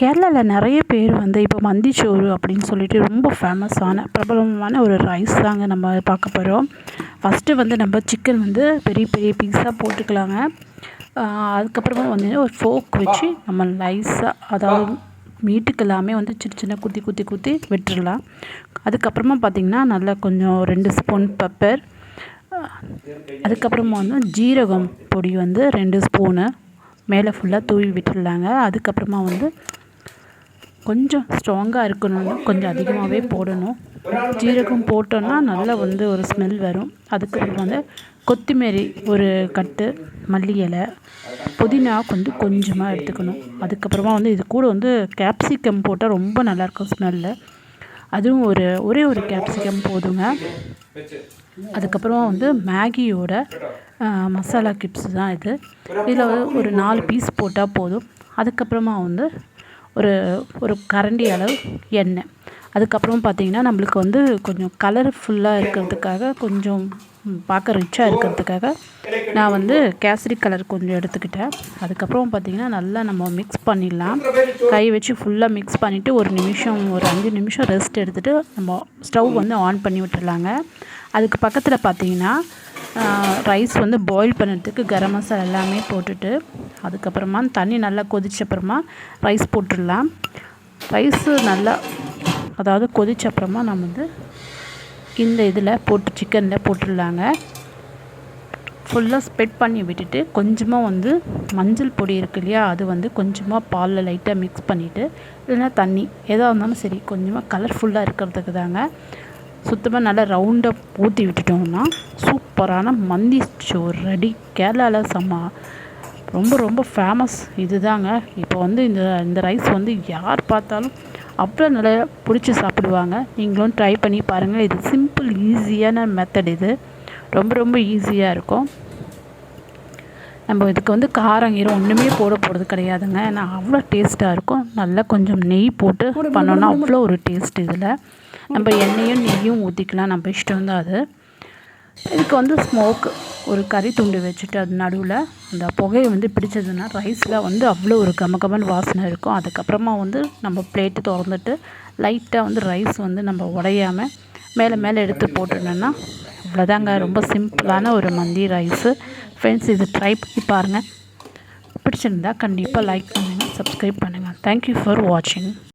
கேரளாவில் நிறைய பேர் வந்து இப்போ மந்திச்சோறு அப்படின்னு சொல்லிட்டு ரொம்ப ஃபேமஸான பிரபலமான ஒரு ரைஸ் தாங்க நம்ம பார்க்க போகிறோம் ஃபஸ்ட்டு வந்து நம்ம சிக்கன் வந்து பெரிய பெரிய பீஸாக போட்டுக்கலாங்க. அதுக்கப்புறமா வந்து ஒரு ஃபோக் வச்சு நம்ம லைஸாக அதாவது மீட்டுக்கு எல்லாமே வந்து சின்ன சின்ன குத்தி குத்தி குத்தி விட்டுடலாம் அதுக்கப்புறமா பார்த்திங்கன்னா நல்லா கொஞ்சம் ரெண்டு ஸ்பூன் பெப்பர் அதுக்கப்புறமா வந்து ஜீரகம் பொடி வந்து ரெண்டு ஸ்பூனு மேலே ஃபுல்லாக தூவி விட்டுடலாங்க. அதுக்கப்புறமா வந்து கொஞ்சம் ஸ்ட்ராங்காக இருக்கணும்னா கொஞ்சம் அதிகமாகவே போடணும். ஜீரகம் போட்டோன்னா நல்லா வந்து ஒரு ஸ்மெல் வரும். அதுக்கு வந்து கொத்தமல்லி ஒரு கட்டு மல்லி இலை புதினா வந்து கொஞ்சமாக எடுத்துக்கணும். அதுக்கப்புறமா வந்து இது கூட வந்து கேப்சிகம் போட்டால் ரொம்ப நல்லாயிருக்கும் ஸ்மெல்லு அதுவும் ஒரு ஒரே ஒரு கேப்சிகம் போதுங்க. அதுக்கப்புறமா வந்து மேகியோட மசாலா கிப்ஸ் தான் இது. இதில் வந்து ஒரு நாலு பீஸ் போட்டால் போதும். அதுக்கப்புறமா வந்து ஒரு ஒரு கரண்டி அளவு எண்ணெய். அதுக்கப்புறம் பார்த்திங்கன்னா நம்மளுக்கு வந்து கொஞ்சம் கலர்ஃபுல்லாக இருக்கிறதுக்காக கொஞ்சம் பார்க்க ரிச்சாக இருக்கிறதுக்காக நான் வந்து கேசரி கலர் கொஞ்சம் எடுத்துக்கிட்டேன். அதுக்கப்புறம் பார்த்திங்கன்னா நல்லா நம்ம மிக்ஸ் பண்ணிடலாம். கை வச்சு ஃபுல்லாக மிக்ஸ் பண்ணிவிட்டு ஒரு நிமிஷம் ஒரு அஞ்சு நிமிஷம் ரெஸ்ட் எடுத்துகிட்டு நம்ம ஸ்டவ் வந்து ஆன் பண்ணி விட்டுடலாங்க. அதுக்கு பக்கத்தில் பார்த்திங்கன்னா ரைஸ் வந்து பாயில் பண்ணுறதுக்கு கரம் மசாலா எல்லாமே போட்டுட்டு அதுக்கப்புறமா தண்ணி நல்லா கொதிச்சப்புறமா ரைஸ் போட்டுடலாம். ரைஸு நல்லா அதாவது கொதிச்சப்புறமா நம்ம வந்து இந்த இதில் போட்டு சிக்கனில் போட்டுடலாங்க. ஃபுல்லாக ஸ்ப்ரெட் பண்ணி விட்டுட்டு கொஞ்சமாக வந்து மஞ்சள் பொடி இருக்கு இல்லையா அது வந்து கொஞ்சமாக பாலில் லைட்டாக மிக்ஸ் பண்ணிவிட்டு இல்லைன்னா தண்ணி எதாக இருந்தாலும் சரி கொஞ்சமாக கலர்ஃபுல்லாக இருக்கிறதுக்கு தாங்க சுத்தமாக நல்லா ரவுண்டாக ஊற்றி விட்டுட்டோம்னா சூப் சூப்பரான மந்தி சோறு ரெடி கேரளாவில் செம்ம. ரொம்ப ரொம்ப ஃபேமஸ் இது தாங்க இப்போ வந்து இந்த இந்த ரைஸ் வந்து யார் பார்த்தாலும் அவ்வளோ நல்லா பிடிச்சி சாப்பிடுவாங்க. நீங்களும் ட்ரை பண்ணி பாருங்கள் இது சிம்பிள் ஈஸியான மெத்தட் இது. ரொம்ப ரொம்ப ஈஸியாக இருக்கும். நம்ம இதுக்கு வந்து காரம் கீரம் ஒன்றுமே போட போகிறது கிடையாதுங்க. ஏன்னா அவ்வளோ டேஸ்ட்டாக இருக்கும். நல்லா கொஞ்சம் நெய் போட்டு பண்ணோன்னா அவ்வளோ ஒரு டேஸ்ட் இதில். நம்ம எண்ணெயும் நெய்யும் ஊற்றிக்கலாம் நம்ம இஷ்டம் தான் அது. இதுக்கு வந்து ஸ்மோக் ஒரு கறி துண்டு வச்சுட்டு அது நடுவில் அந்த புகையை வந்து பிடிச்சதுன்னா ரைஸில் வந்து அவ்வளோ ஒரு கமகமன் வாசனை இருக்கும். அதுக்கப்புறமா வந்து நம்ம பிளேட்டு திறந்துட்டு லைட்டாக வந்து ரைஸ் வந்து நம்ம உடையாமல் மேலே மேலே எடுத்து போட்டுனோன்னா இவ்வளோதாங்க ரொம்ப சிம்பிளான ஒரு மந்தி ரைஸு ஃப்ரெண்ட்ஸ் இது ட்ரை பண்ணி பாருங்கள் பிடிச்சிருந்தா கண்டிப்பாக லைக் பண்ணுங்கள் சப்ஸ்கிரைப் பண்ணுங்கள் தேங்க்யூ ஃபார் வாட்சிங்